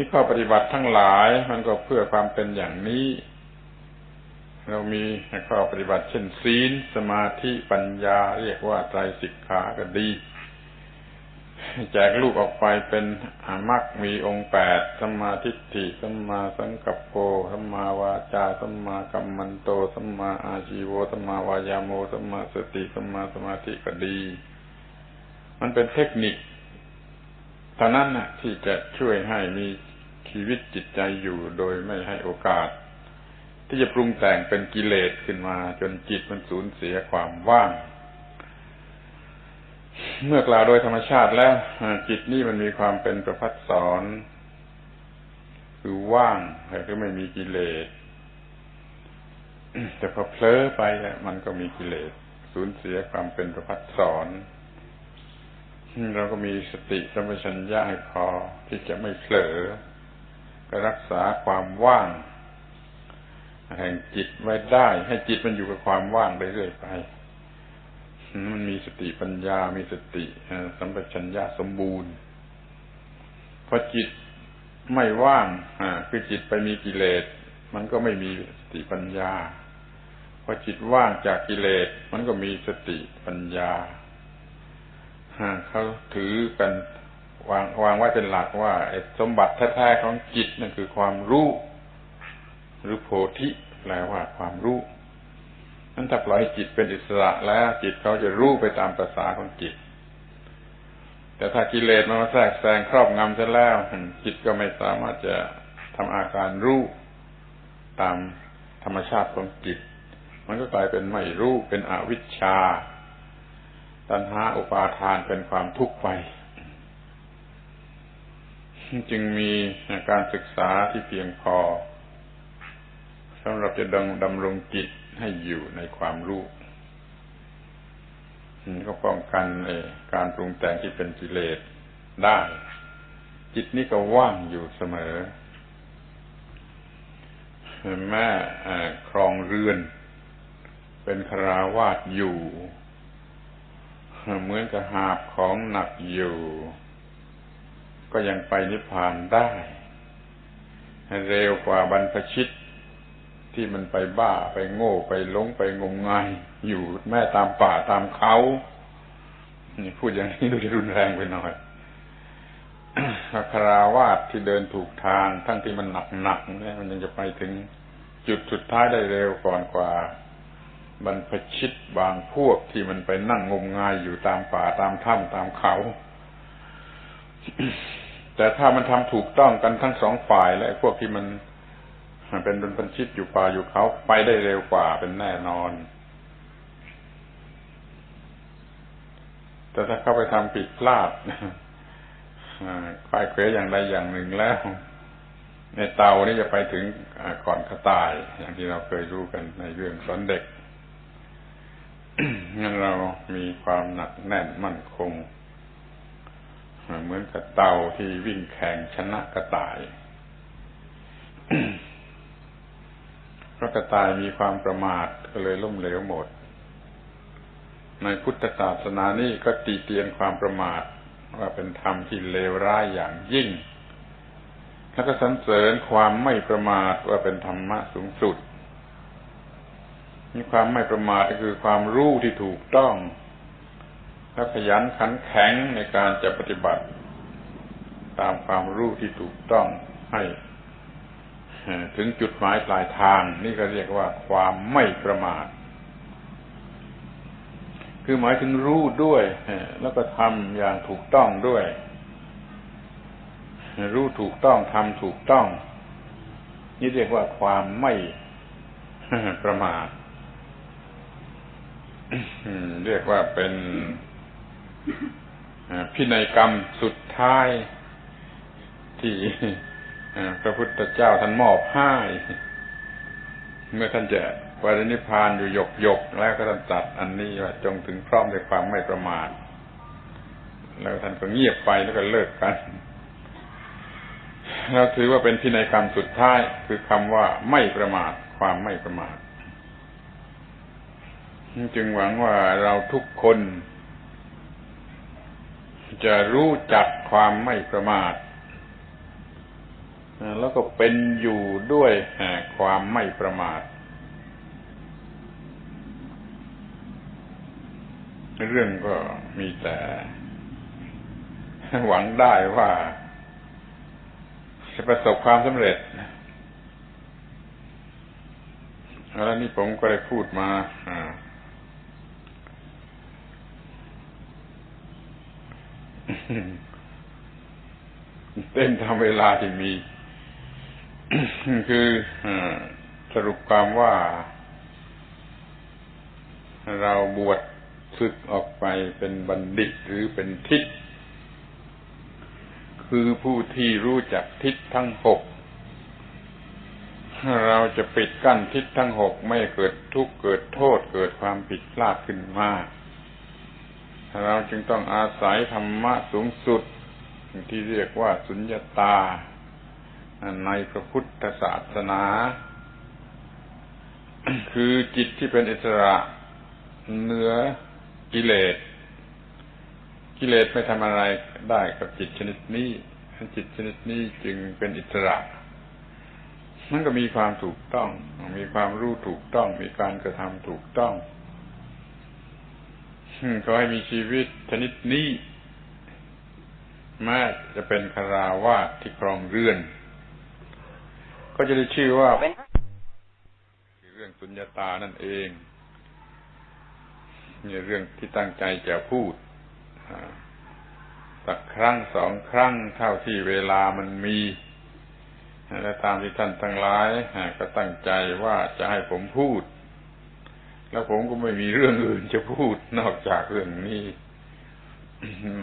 ที่ข้อปฏิบัติทั้งหลายมันก็เพื่อความเป็นอย่างนี้ เรามีข้อปฏิบัติเช่นศีลสมาธิปัญญา เรียกว่าไตรสิกขาก็ดีแจกลูกออกไปเป็นอามักมีองค์แปดสัมมาทิฏฐิสัมมาสังกัปโปสัมมาวาจาสัมมากัมมันโตสัมมาอาชีโวสัมมาวายาโมสัมมาสติสัมมาสมาธิก็ดี มันเป็นเทคนิคเท่านั้นนะที่จะช่วยให้มี ชีวิตจิตใจอยู่โดยไม่ให้โอกาส ที่จะปรุงแต่งเป็นกิเลสขึ้นมา จนจิตมันสูญเสียความว่าง เมื่อกล่าวโดยธรรมชาติแล้วจิตนี่มันมีความเป็นประพัดสอนคือว่างแต่ก็ไม่มีกิเลสแต่พอเพลอไปมันก็มีกิเลสสูญเสียความเป็นประพัดสอนเราก็มีสติสัมปชัญญะให้พอที่จะไม่เผลอ ก็รักษาความว่างแห่งจิตไว้ได้ ให้จิตมันอยู่กับความว่างไปเรื่อยไป มันมีสติปัญญา มีสติสัมปชัญญะสมบูรณ์พอจิตไม่ว่างคือจิตไปมีกิเลส มันก็ไม่มีสติปัญญาพอจิตว่างจากกิเลส มันก็มีสติปัญญาเขาถือกัน วางวางไว้เป็นหลักว่าสมบัติแท้ๆของจิตนั่นคือความรู้ หรือโพธิแปลว่าความรู้นั้นถ้าปล่อยจิตเป็นอิสระแล้วจิตเขาจะรู้ไปตามภาษาของจิต แต่ถ้ากิเลสมันมาแทรกแซงครอบงำซะแล้ว จิตก็ไม่สามารถจะทำอาการรู้ตามธรรมชาติของจิต มันก็กลายเป็นไม่รู้เป็นอวิชชา ตัณหาอุปาทานเป็นความทุกข์ไป จึงมีการศึกษาที่เพียงพอสำหรับจะดำรงจิตให้อยู่ในความรู้ก็ป้องกันการปรุงแต่งที่เป็นกิเลสได้ จิตนี้ก็ว่างอยู่เสมอ แม่ครองเรือน เป็นคราวาสอยู่ เหมือนกับหาบของหนักอยู่ ก็ยังไปนิพพานได้ เร็วกว่าบรรพชิตที่มันไปบ้าไปโง่ไปหลงไปงมงาย อยู่แม่ตามป่าตามเขานี่พูดอย่างนี้ดูจะรุนแรงไปหน่อยคราวาสที่เดินถูกทางทั้งที่มันหนักหนักเนี่ยมันยังจะไปถึงจุดสุดท้ายได้เร็วก่อนกว่า บรรพชิตบางพวกที่มันไปนั่งงมงายอยู่ตามป่าตามถ้ำตามเขา แต่ถ้ามันทำถูกต้องกันทั้งสองฝ่ายและพวกที่มันเป็นเป็นพันชิตอยู่ป่าอยู่เขาไปได้เร็วกว่าเป็นแน่นอน แต่ถ้าเข้าไปทำผิดพลาดคลายเควอย่างใดอย่างหนึ่งแล้ว ในเตานี่จะไปถึงก่อนกระต่าย อย่างที่เราเคยรู้กันในเรื่องสอนเด็กงั้นเรามีความหนักแน่นมั่นคง เหมือนกับเต่าที่วิ่งแข่งชนะกระต่าย เพราะกระต่ายมีความประมาทก็เลยล่มเหลวหมด ในพุทธศาสนานี่ก็ตีเตียนความประมาทว่าเป็นธรรมที่เลวร้ายอย่างยิ่ง แล้วก็สรรเสริญความไม่ประมาทว่าเป็นธรรมะสูงสุดมีความไม่ประมาทก็คือความรู้ที่ถูกต้อง และขยันขันแข็งในการจะปฏิบัติ ตามความรู้ที่ถูกต้องให้ถึงจุดหมายปลายทาง นี่ก็เรียกว่าความไม่ประมาท คือหมายถึงรู้ด้วย แล้วก็ทำอย่างถูกต้องด้วย รู้ถูกต้องทำถูกต้อง นี่เรียกว่าความไม่ประมาทเรียกว่าเป็น พินัยกรรมสุดท้าย ที่พระพุทธเจ้าท่านมอบให้เมื่อท่านจะปรินิพานอยู่หยกหยกแล้วก็ท่านตัดอันนี้ว่าจงถึงพร้อมด้วยความไม่ประมาทแล้วท่านก็เงียบไปแล้วก็เลิกกันเราถือว่าเป็นพินัยกรรมสุดท้ายคือคำว่าไม่ประมาทความไม่ประมาทจึงหวังว่าเราทุกคน จะรู้จักความไม่ประมาท แล้วก็เป็นอยู่ด้วยความไม่ประมาท เรื่องก็มีแต่ หวังได้ว่าจะประสบความสำเร็จแล้วนี่ผมก็ได้พูดมา เต้นทำเวลาที่มี คือสรุปความว่า เราบวชฝึกออกไปเป็นบัณฑิตหรือเป็นทิศคือผู้ที่รู้จักทิศทั้งหกเราจะปิดกั้นทิศทั้งหกไม่เกิดทุกข์เกิดโทษเกิดความผิดพลาดขึ้นมา เราจึงต้องอาศัยธรรมะสูงสุด ที่เรียกว่าสุญญาตา ในพระพุทธศาสนา คือจิตที่เป็นอิสระเหนือกิเลส กิเลสไม่ทำอะไรได้กับจิตชนิดนี้ จิตชนิดนี้จึงเป็นอิสระมันก็มีความถูกต้อง มีความรู้ถูกต้อง มีการกระทำถูกต้อง ขอให้มีชีวิตชนิดนี้แม้จะเป็นคาราวาสที่ครองเรือน ก็จะได้ชื่อว่าเรื่องสุญญาตานั่นเองนี่เรื่องที่ตั้งใจจะพูดสักครั้งสองครั้งเท่าที่เวลามันมีและตามที่ท่านทั้งหลายก็ตั้งใจว่าจะให้ผมพูด แล้วผมก็ไม่มีเรื่องอื่นจะพูดนอกจากเรื่องนี้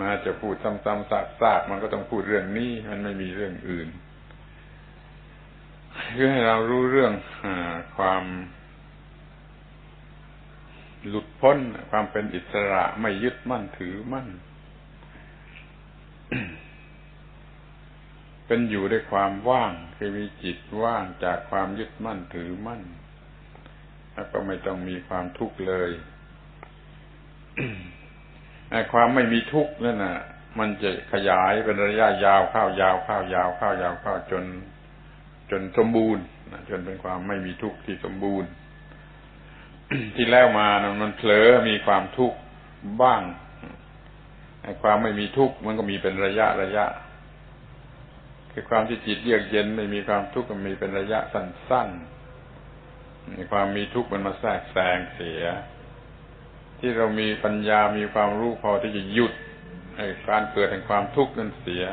มาจะพูดซ้ำๆซากๆมันก็ต้องพูดเรื่องนี้ มันไม่มีเรื่องอื่นเพื่อให้เรารู้เรื่องอความหลุดพ้นความเป็นอิสระไม่ยึดมั่นถือมั่น เป็นอยู่ด้วยความว่างคือมีจิตว่างจากความยึดมั่นถือมั่น แล้วก็ไม่ต้องมีความทุกข์เลยไอ้ความไม่มีทุกข์นั่นน่ะ มันจะขยายเป็นระยะยาวข้าวยาวข้าวยาวข้าวยาวข้าวจน จนสมบูรณ์จนเป็นความไม่มีทุกข์ที่สมบูรณ์ ที่แล้วมานะมันเผลอมีความทุกข์บ้างไอ้ความไม่มีทุกข์มันก็มีเป็นระยะระยะ คือความที่จิตเยือกเย็นไม่มีความทุกข์มันมีเป็นระยะสั้นๆ ความมีทุกข์มันมาแทรกแซงเสีย ที่เรามีปัญญามีความรู้พอที่จะหยุดไอ้การเกิดแห่งความทุกข์นั้นเสีย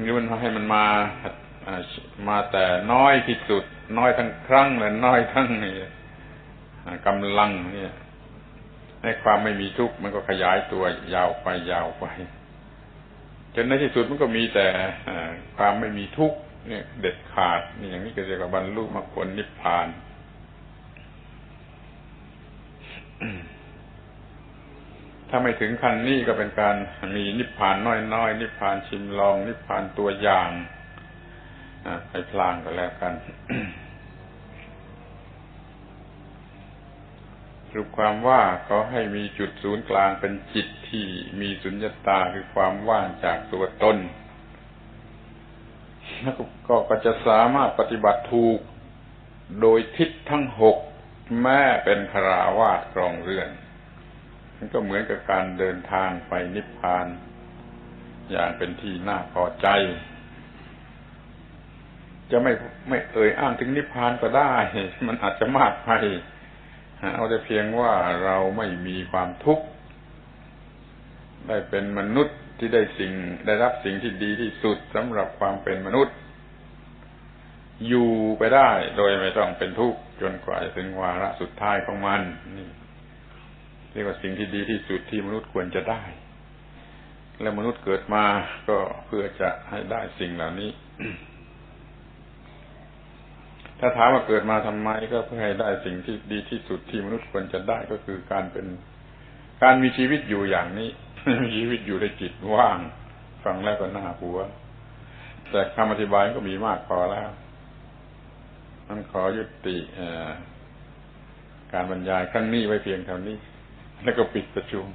นี่มันให้มันมามาแต่น้อยที่สุด น้อยทั้งครั้งและน้อยทั้งนี่กำลังเนี่ยให้ความไม่มีทุกข์มันก็ขยายตัวยาวไปยาวไปจนในที่สุดมันก็มีแต่ความไม่มีทุกข์ เนี่ยเด็ดขาดนี่อย่างนี้ก็เรียกว่าบรรลุมรรคผลนิพพานถ้าไม่ถึงขั้นนี้ก็เป็นการมีนิพพานน้อยๆนิพพานชิมลอง นิพพานตัวอย่างไปพลางก็แล้วกันรูปความว่าเขาให้มีจุดศูนย์กลางเป็นจิตที่มีสุญญตาคือความว่างจากตัวตน ก็ก็จะสามารถปฏิบัติถูก โดยทิศทั้งหกแม้เป็นคราวาสกรองเรือน มันก็เหมือนกับการเดินทางไปนิพพาน อย่างเป็นที่น่าพอใจ จะไม่ไม่เอ่ยอ้างถึงนิพพานก็ได้ มันอาจจะมากไปเอาแต่เพียงว่าเราไม่มีความทุกข์ได้เป็นมนุษย์ ที่ได้สิ่งได้รับสิ่งที่ดีที่สุดสำหรับความเป็นมนุษย์ อยู่ไปได้โดยไม่ต้องเป็นทุกข์จนกว่าจะถึงวาระสุดท้ายของมันนี่เรียกว่าสิ่งที่ดีที่สุดที่มนุษย์ควรจะได้ และมนุษย์เกิดมาก็เพื่อจะให้ได้สิ่งเหล่านี้ ถ้าถามว่าเกิดมาทำไมก็เพื่อให้ได้สิ่งที่ดีที่สุดที่มนุษย์ควรจะได้ก็คือการเป็นการมีชีวิตอยู่อย่างนี้ ชีวิตอยู่ในจิตว่าง ฟังแล้วก็น่าหัว แต่คำอธิบายก็มีมากพอแล้ว มันขอยุติการบรรยายครั้งนี้ไว้เพียงเท่านี้ แล้วก็ปิดประชุม